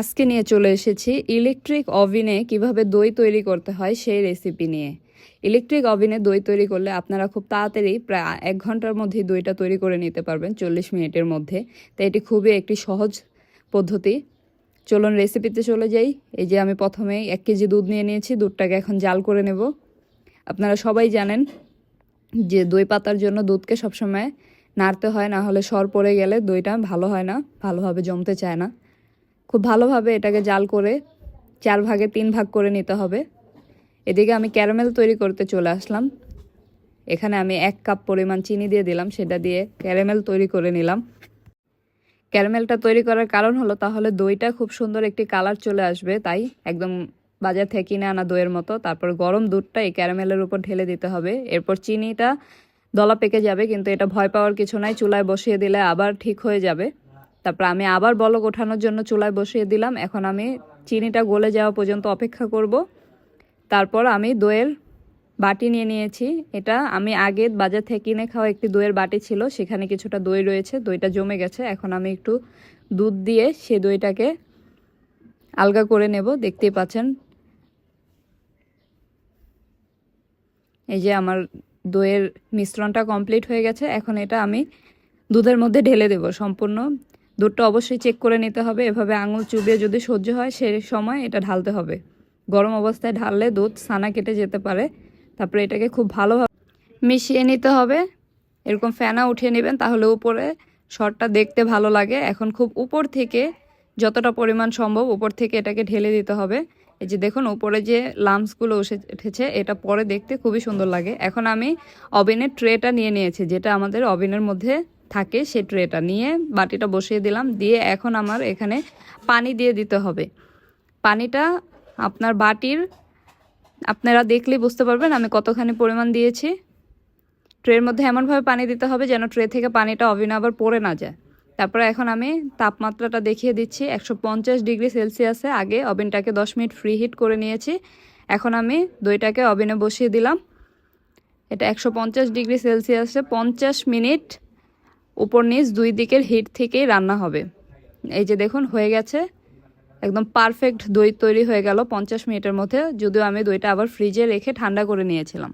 আজকে নিয়ে চলে এসেছি ইলেকট্রিক ওভেনে কীভাবে দই তৈরি করতে হয় সেই রেসিপি নিয়ে। ইলেকট্রিক ওভেনে দই তৈরি করলে আপনারা খুব তাড়াতাড়ি প্রায় এক ঘণ্টার মধ্যেই দইটা তৈরি করে নিতে পারবেন চল্লিশ মিনিটের মধ্যে। তাই এটি খুবই একটি সহজ পদ্ধতি। চলুন রেসিপিতে চলে যাই। এই যে আমি প্রথমেই এক কেজি দুধ নিয়ে নিয়েছি, দুধটাকে এখন জাল করে নেব। আপনারা সবাই জানেন যে দই পাতার জন্য দুধকে সবসময় নাড়তে হয়, না হলে সর পড়ে গেলে দইটা ভালো হয় না, ভালোভাবে জমতে চায় না। খুব ভালোভাবে এটাকে জাল করে চার ভাগে তিন ভাগ করে নিতে হবে। এদিকে আমি ক্যারামেল তৈরি করতে চলে আসলাম। এখানে আমি এক কাপ পরিমাণ চিনি দিয়ে দিলাম, সেটা দিয়ে ক্যারামেল তৈরি করে নিলাম। ক্যারামেলটা তৈরি করার কারণ হলো, তাহলে দইটা খুব সুন্দর একটি কালার চলে আসবে, তাই একদম বাজার থেকে কিনে আনা দইয়ের মতো। তারপর গরম দুধটা এই ক্যারামেলের উপর ঢেলে দিতে হবে। এরপর চিনিটা দলা পেকে যাবে, কিন্তু এটা ভয় পাওয়ার কিছু নাই, চুলায় বসিয়ে দিলে আবার ঠিক হয়ে যাবে। তারপর আমি আবার বলক ওঠানোর জন্য চুলায় বসিয়ে দিলাম। এখন আমি চিনিটা গলে যাওয়া পর্যন্ত অপেক্ষা করব। তারপর আমি দইয়ের বাটি নিয়ে নিয়েছি। এটা আমি আগে বাজার থেকে কিনে খাওয়া একটি দইয়ের বাটি ছিল, সেখানে কিছুটা দই রয়েছে। দইটা জমে গেছে। এখন আমি একটু দুধ দিয়ে সে দইটাকে আলগা করে নেব। দেখতেই পাচ্ছেন। এই যে আমার দইয়ের মিশ্রণটা কমপ্লিট হয়ে গেছে। এখন এটা আমি দুধের মধ্যে ঢেলে দেব সম্পূর্ণ। দুধটা অবশ্যই চেক করে নিতে হবে। এভাবে আঙুল চুবিয়ে যদি সহ্য হয়, সে সময় এটা ঢালতে হবে। গরম অবস্থায় ঢাললে দুধ ছানা কেটে যেতে পারে। তারপরে এটাকে খুব ভালোভাবে মিশিয়ে নিতে হবে। এরকম ফেনা উঠিয়ে নেবেন, তাহলে উপরে শরটা দেখতে ভালো লাগে। এখন খুব উপর থেকে যতটা পরিমাণ সম্ভব উপর থেকে এটাকে ঢেলে দিতে হবে। এই যে দেখুন, উপরে যে লামসগুলো উঠে, উঠেছে, এটা পরে দেখতে খুবই সুন্দর লাগে। এখন আমি ওভেনের ট্রেটা নিয়ে নিয়েছি, যেটা আমাদের ওভেনের মধ্যে থাকে সে ট্রেটা নিয়ে বাটিটা বসিয়ে দিলাম। দিয়ে এখন আমার এখানে পানি দিয়ে দিতে হবে। পানিটা আপনার বাটির, আপনারা দেখলেই বুঝতে পারবেন আমি কতখানি পরিমাণ দিয়েছি। ট্রের মধ্যে এমনভাবে পানি দিতে হবে যেন ট্রে থেকে পানিটা ওভেনে আবার পড়ে না যায়। তারপরে এখন আমি তাপমাত্রাটা দেখিয়ে দিচ্ছি। একশো পঞ্চাশ ডিগ্রি সেলসিয়াসে আগে ওভেনটাকে দশ মিনিট ফ্রি হিট করে নিয়েছি। এখন আমি দইটাকে ওভেনে বসিয়ে দিলাম। এটা একশো পঞ্চাশ ডিগ্রি সেলসিয়াসে পঞ্চাশ মিনিট উপর নিচ দুই দিকের হিট থেকেই রান্না হবে। এই যে দেখুন, হয়ে গেছে। একদম পারফেক্ট দই তৈরি হয়ে গেল পঞ্চাশ মিনিটের মধ্যে। যদিও আমি দইটা আবার ফ্রিজে রেখে ঠান্ডা করে নিয়েছিলাম।